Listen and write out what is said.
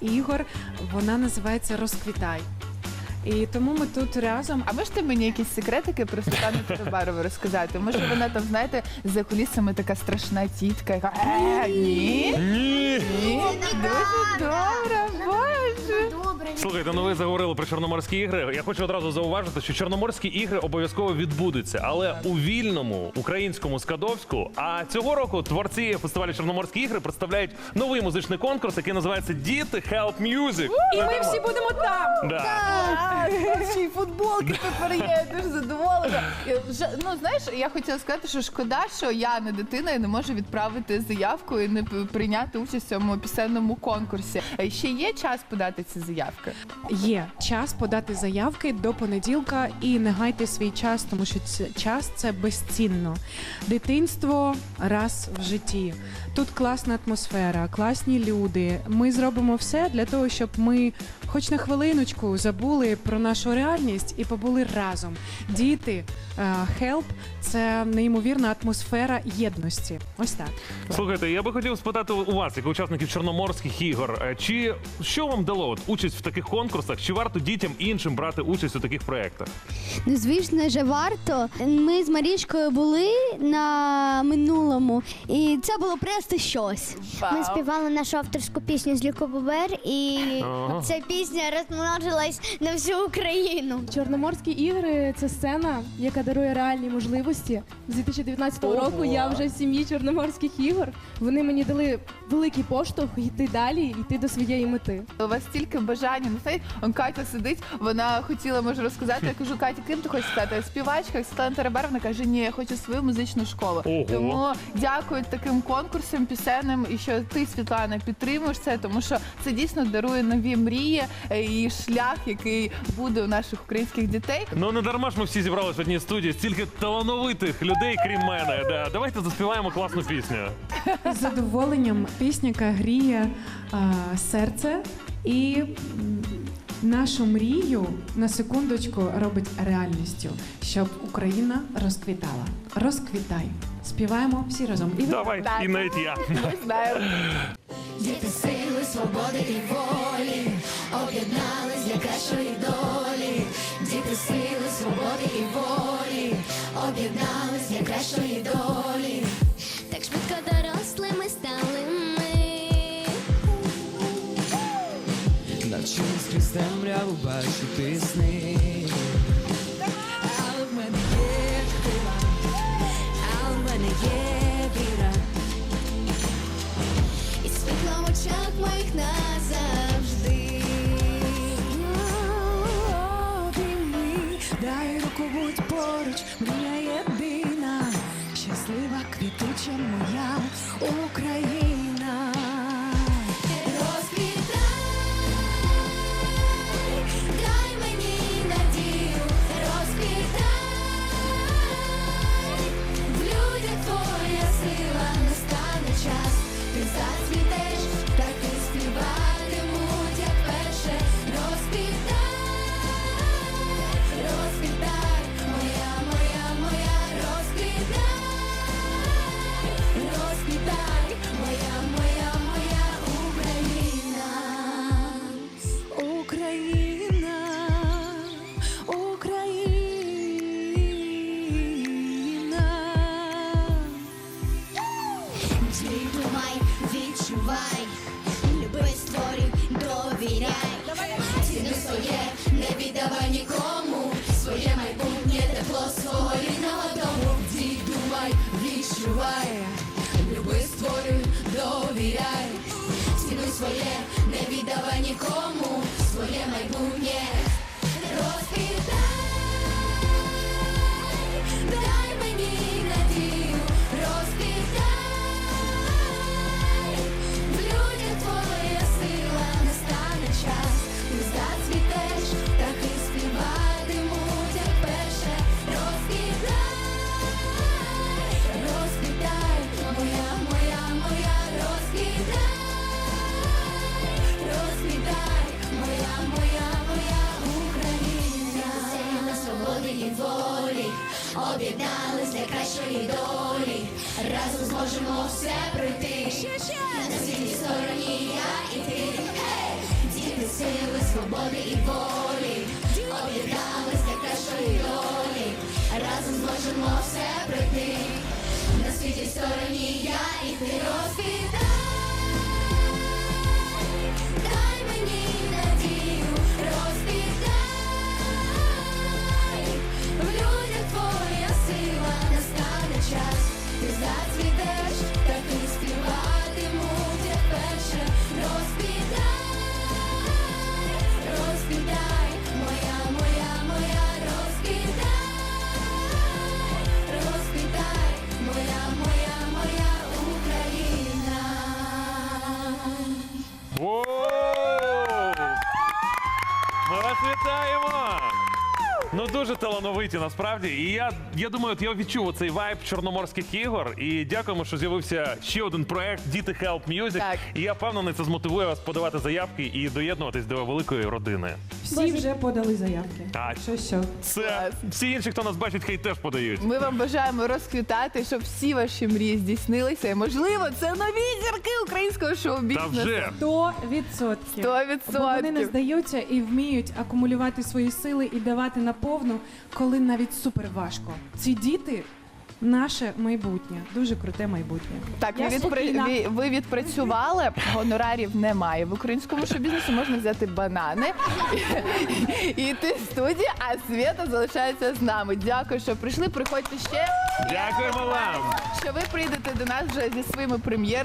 ігор. Вона називається Розквітай. І тому ми тут разом. А можете мені якісь секретики про Світлану Тодобарову розказати? Може вона там, знаєте, за кулісами така страшна тітка, яка «Е, ні? Ні. Ні? Дуже. Добре, Слухайте, ну ви заговорили про чорноморські ігри. Я хочу одразу зауважити, що чорноморські ігри обов'язково відбудуться, але у вільному українському Скадовську. А цього року творці фестивалю Чорноморські ігри представляють новий музичний конкурс, який називається Діти Help Music. І ми всі будемо там. Ще й футболки тепер є, я дуже задоволена. Я вже- Ну знаєш, я хотіла сказати, що шкода, що я не дитина і не можу відправити заявку і не п- прийняти участь в цьому пісенному конкурсі. Е, Ще є час подати ці заявки. Є час подати заявки до понеділка і не гайте свій час, тому що це час це безцінно. Дитинство раз в житті. Тут класна атмосфера, класні люди. Ми зробимо все для того, щоб ми, хоч на хвилиночку, забули про нашу реальність і побули разом. Діти, хелп це неймовірна атмосфера єдності. Ось так. Слухайте, я би хотів спитати у вас, як учасників чорноморських ігор, е, чи що вам дало от, участь в таких конкурсах? Чи варто дітям іншим брати участь у таких проєктах? Ну, звісно же, варто. Ми з Марічкою були на минулому, і це було просто щось. Вау. Ми співали нашу авторську пісню з Люко Бобер, і Ага. ця пісня розмножилась на всю Україну. Чорноморські ігри це сцена, яка дарує реальні можливості. З 2019 Ого. року я вже в сім'ї Чорноморських ігор. Вони мені дали великий поштовх йти далі, йти до своєї мети. У вас стільки бажання. Ну, знаєте, он Катя сидить, вона хотіла може розказати. Я кажу, Катя, ким ти хочеш стати? Співачка, Світлана Тарабарвна каже, ні, я хочу свою музичну школу. Ого. Тому дякую таким конкурсам пісенним і що ти, Світлана, підтримуєш це, тому що це дійсно дарує нові мрії і шлях, який буде у наших українських дітей. Ну не дарма ж ми всі зібралися в одній студії, стільки талановитих людей, крім мене. Да. Давайте заспіваємо класну пісню. З задоволенням пісня, яка гріє а, серце і нашу мрію на секундочку робить реальністю, щоб Україна розквітала. Розквітай. Співаємо всі разом. І ви Давай, і навіть я. Ми знаємо. Діти сили, свободи і волі, крізь темряву бачити сни. Але в мене є крила, А в мене є віра, І світло в очах моїх назавжди. обійми, дай руку, будь поруч, мрія єдина, щаслива квітуча моя Україна. Не віддавай нікому, своє майбутнє, тепло свого рідного дому. Дій, думай, відчувай, люби, створюй, довіряй. Цінуй своє, не віддавай нікому, своє майбутнє. Об'єднались для кращої долі. Разом зможемо все пройти. На світлій стороні я і ти. Гей! свободи і волі. Об'єдналися як нашої долі. Разом зможемо все пройти. На світі стороні я і ти розквітай. Дуже талановиті насправді. І я, я думаю, от я відчув цей вайб чорноморських ігор. І дякуємо, що з'явився ще один проект Діти Help Music. Так. І я впевнений, це змотивує вас подавати заявки і доєднуватись до великої родини. Всі вже подали заявки. А Що що? це всі інші, хто нас бачить, хай теж подають. Ми вам бажаємо розквітати, щоб всі ваші мрії здійснилися. І можливо, це нові зірки українського Та шоу-бізнесу. вже Сто відсотків. Сто Бо вони не здаються і вміють акумулювати свої сили і давати наповну, коли навіть супер важко. Ці діти наше майбутнє, дуже круте майбутнє. Так, ви, Я спокійна. ви, ви відпрацювали, гонорарів немає. В українському шоу-бізнесі можна взяти банани і йти в студію, а Свята залишається з нами. Дякую, що прийшли. Приходьте ще. Дякуємо вам. Що ви прийдете до нас вже зі своїми прем'єрами.